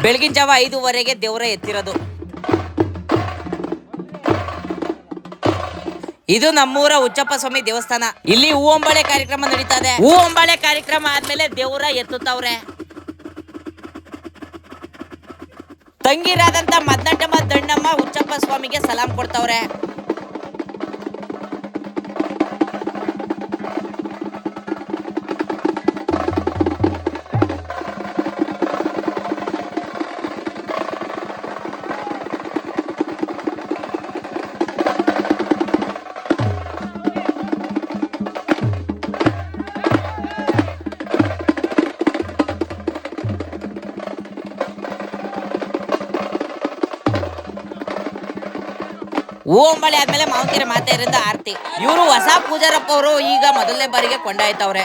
ಬೆಳಗಿನ ಜಾವ ಐದುವರೆಗೆ ದೇವರ ಎತ್ತಿರೋದು. ಇದು ನಮ್ಮೂರ ಉಚ್ಚಪ್ಪ ಸ್ವಾಮಿ ದೇವಸ್ಥಾನ. ಇಲ್ಲಿ ಹೂವಂಬಾಳೆ ಕಾರ್ಯಕ್ರಮ ನಡೀತಾ ಇದೆ ಹೂವಂಬಾಳೆ ಕಾರ್ಯಕ್ರಮ ಆದ್ಮೇಲೆ ದೇವರ ಎತ್ತುತ್ತವ್ರೆ. ತಂಗಿರಾದಂತ ಮದ್ದಮ್ಮ ದಂಡಮ್ಮ ಉಚ್ಚಪ್ಪ ಸ್ವಾಮಿಗೆ ಸಲಾಂ ಕೊಡ್ತವ್ರೆ. ಹೂವಂಬಾಳೆ ಆದ್ಮೇಲೆ ಮಾವಕೆರೆ ಮಾತೆಯರಿಂದ ಆರ್ತಿ. ಇವರು ಹೊಸ ಪೂಜಾರಪ್ಪ ಅವರು ಈಗ ಮೊದಲನೇ ಬಾರಿಗೆ ಕೊಂಡಾಯ್ತವ್ರೆ.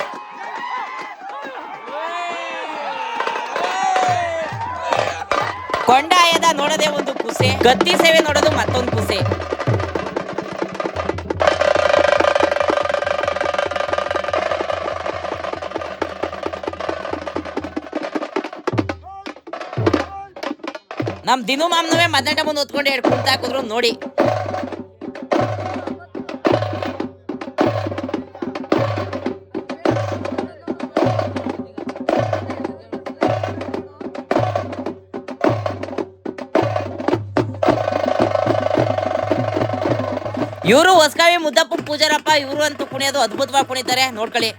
ಕೊಂಡಾಯದ ನೋಡೋದೇ ಒಂದು ಕುಸೆ ಗತ್ತಿ ಸೇವೆ ನೋಡೋದು ಮತ್ತೊಂದು ಕುಸೆ. ನಮ್ ದಿನು ಮಾಮ್ನವೇ ಮಧ್ಯಾಹ್ನ ಮುಂದೆ ಹೊತ್ಕೊಂಡು ಎರಡು ಕುಂತ ಹಾಕಿದ್ರು ನೋಡಿ. ಇವರು ಹೊಸಗಾವಿ ಮುದ್ದಪ್ಪ ಪೂಜಾರಪ್ಪ, ಇವರು ಅಂತೂ ಕುಣಿಯೋದು ಅದ್ಭುತವಾಗಿ ಕುಣಿತಾರೆ ನೋಡ್ಕೊಳ್ಳಿ.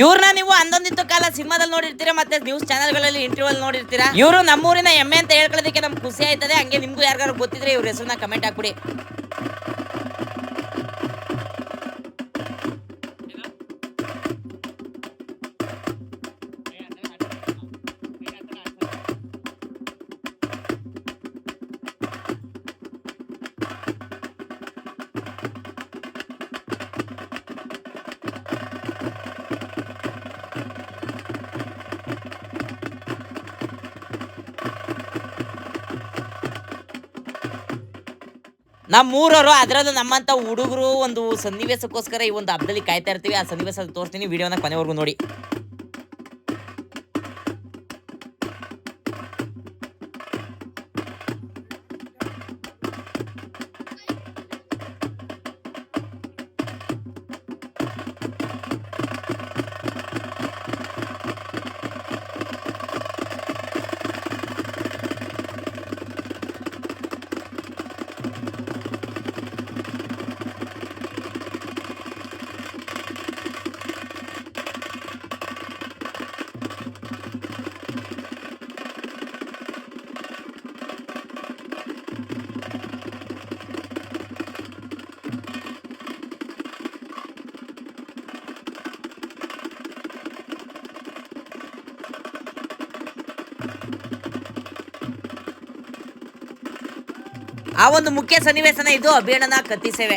ಇವ್ರನ್ನ ನೀವು ಅಂದೊಂದಿತ್ತು ಕಾಲ ಸಿನಿಮಾದಲ್ಲಿ ನೋಡಿರ್ತೀರಾ, ಮತ್ತೆ ನ್ಯೂಸ್ ಚಾನೆಲ್ಗಳಲ್ಲಿ ಇಂಟರ್ವ್ಯೂ ಅಲ್ಲಿ ನೋಡಿರ್ತೀರಾ? ಇವರು ನಮ್ಮೂರಿನ ಎಮ್ಮೆ ಅಂತ ಹೇಳ್ಕೊಳ್ಳೋದಕ್ಕೆ ನಮ್ಗೆ ಖುಷಿ ಆಯ್ತದೆ. ಹಂಗೆ ನಿಮ್ಗೂ ಯಾರಿಗಾರು ಗೊತ್ತಿದ್ರೆ ಇವ್ರ ಹೆಸರನ್ನ ಕಮೆಂಟ್ ಹಾಕ್ಬಿಡಿ. ನಮ್ಮೂರವರು ಅದರಲ್ಲೂ ನಮ್ಮಂತ ಹುಡುಗರು ಒಂದು ಸನ್ನಿವೇಶಕ್ಕೋಸ್ಕರ ಈ ಒಂದು ಹಬ್ಬದಲ್ಲಿ ಕಾಯ್ತಾ ಇರ್ತೀವಿ. ಆ ಸನ್ನಿವೇಶ ತೋರಿಸ್ತೀನಿ. ವಿಡಿಯೋನ ಕೊನೆವರೆಗೂ ನೋಡಿ. ಆ ಒಂದು ಮುಖ್ಯ ಸನ್ನಿವೇಶನ ಇದು. ಅಭಿಯಣ್ಣನ ಕತ್ತಿ ಸೇವೆ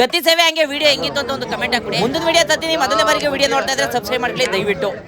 ಗತಿ ಸೇವೆ ಹಂಗೆ ವಿಡಿಯೋ ಹೆಂಗಿತ್ತು ಅಂತ ಒಂದು ಕಮೆಂಟ್ ಹಾಕಿ ಮುಂದಿನ ವಿಡಿಯೋ ತತ್ತೀನಿ ಮೊದಲನೇ ಬಾರಿಗೆ ವಿಡಿಯೋ ನೋಡ್ತಾ ಇದ್ರೆ ಸಬ್ಸ್ಕ್ರೈಬ್ ಮಾಡ್ಕೊಳ್ಳಿ, ದಯವಿಟ್ಟು.